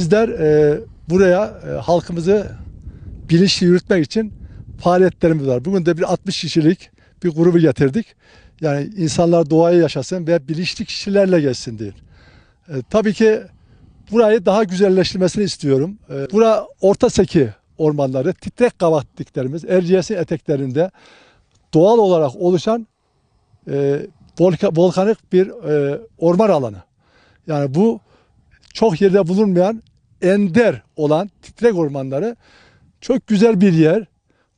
Bizler e, buraya e, halkımızı bilinçli yürütmek için faaliyetlerimiz var. Bugün de bir 60 kişilik bir grubu getirdik. Yani insanlar doğayı yaşasın ve bilinçli kişilerle geçsin diye. E, tabii ki burayı daha güzelleştirmesini istiyorum. E, bura Orta Seki ormanları, titrek kavat diklerimiz, Erciyes'in eteklerinde doğal olarak oluşan e, volka- volkanik bir e, orman alanı. Yani bu çok yerde bulunmayan ender olan titrek ormanları çok güzel bir yer.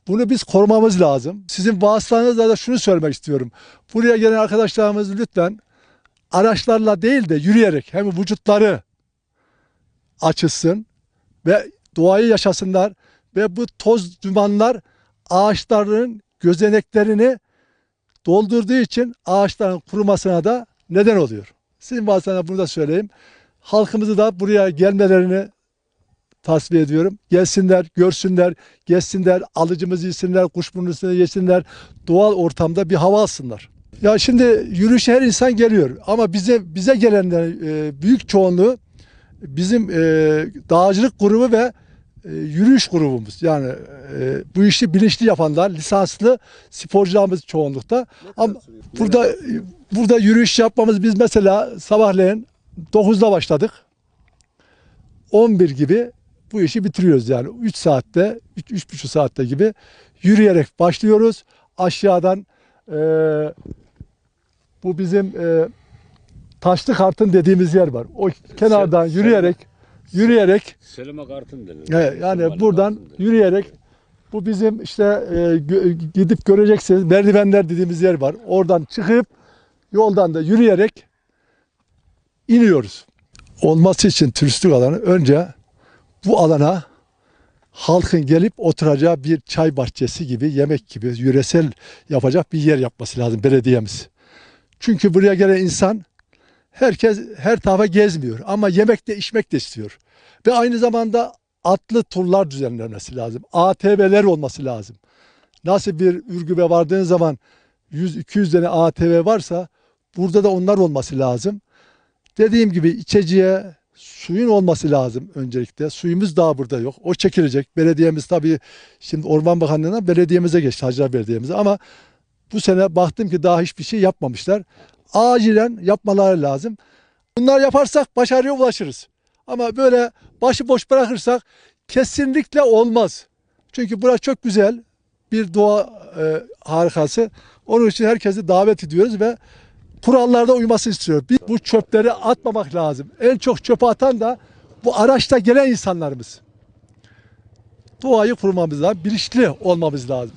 Bunu biz korumamız lazım. Sizin vasıtanızla da şunu söylemek istiyorum. Buraya gelen arkadaşlarımız lütfen araçlarla değil de yürüyerek hem vücutları açılsın ve doğayı yaşasınlar ve bu toz dumanlar ağaçların gözeneklerini doldurduğu için ağaçların kurumasına da neden oluyor. Sizin vasıtanızla bunu da söyleyeyim. Halkımızı da buraya gelmelerini tasfiye ediyorum. Gelsinler, görsünler, gezsinler, alıcımızı yesinler, kuşburnusunu yesinler, doğal ortamda bir hava alsınlar. Ya şimdi yürüyüşe her insan geliyor ama bize bize gelenlerin e, büyük çoğunluğu bizim e, dağcılık grubu ve e, yürüyüş grubumuz. Yani e, bu işi bilinçli yapanlar, lisanslı sporcularımız çoğunlukta. Ama burada burada yürüyüş yapmamız biz mesela sabahleyin 9'da başladık. 11 gibi bu işi bitiriyoruz yani 3 saatte 3 3,5 saatte gibi yürüyerek başlıyoruz. Aşağıdan e, bu bizim e, taşlı kartın dediğimiz yer var. O kenardan Sel- yürüyerek yürüyerek Selime kartın denir. Evet, yani buradan yürüyerek bu bizim işte e, gidip göreceksiniz merdivenler dediğimiz yer var. Oradan çıkıp yoldan da yürüyerek iniyoruz. Olması için turistik alanı önce bu alana halkın gelip oturacağı bir çay bahçesi gibi, yemek gibi yöresel yapacak bir yer yapması lazım belediyemiz. Çünkü buraya gelen insan herkes her tarafa gezmiyor ama yemek de içmek de istiyor. Ve aynı zamanda atlı turlar düzenlenmesi lazım. ATV'ler olması lazım. Nasıl bir Ürgüp'e vardığın zaman 100-200 tane ATV varsa burada da onlar olması lazım. Dediğim gibi içeceğe suyun olması lazım öncelikle. Suyumuz daha burada yok. O çekilecek. Belediyemiz tabii şimdi Orman Bakanlığı'na belediyemize geçti. Hacılar Belediye'mize ama bu sene baktım ki daha hiçbir şey yapmamışlar. Acilen yapmaları lazım. Bunlar yaparsak başarıya ulaşırız. Ama böyle başıboş bırakırsak kesinlikle olmaz. Çünkü burası çok güzel bir doğa e, harikası. Onun için herkesi davet ediyoruz ve kurallarda uymasını istiyoruz. Bir, bu çöpleri atmamak lazım. En çok çöpe atan da bu araçta gelen insanlarımız. Doğayı korumamız lazım. Bilinçli olmamız lazım.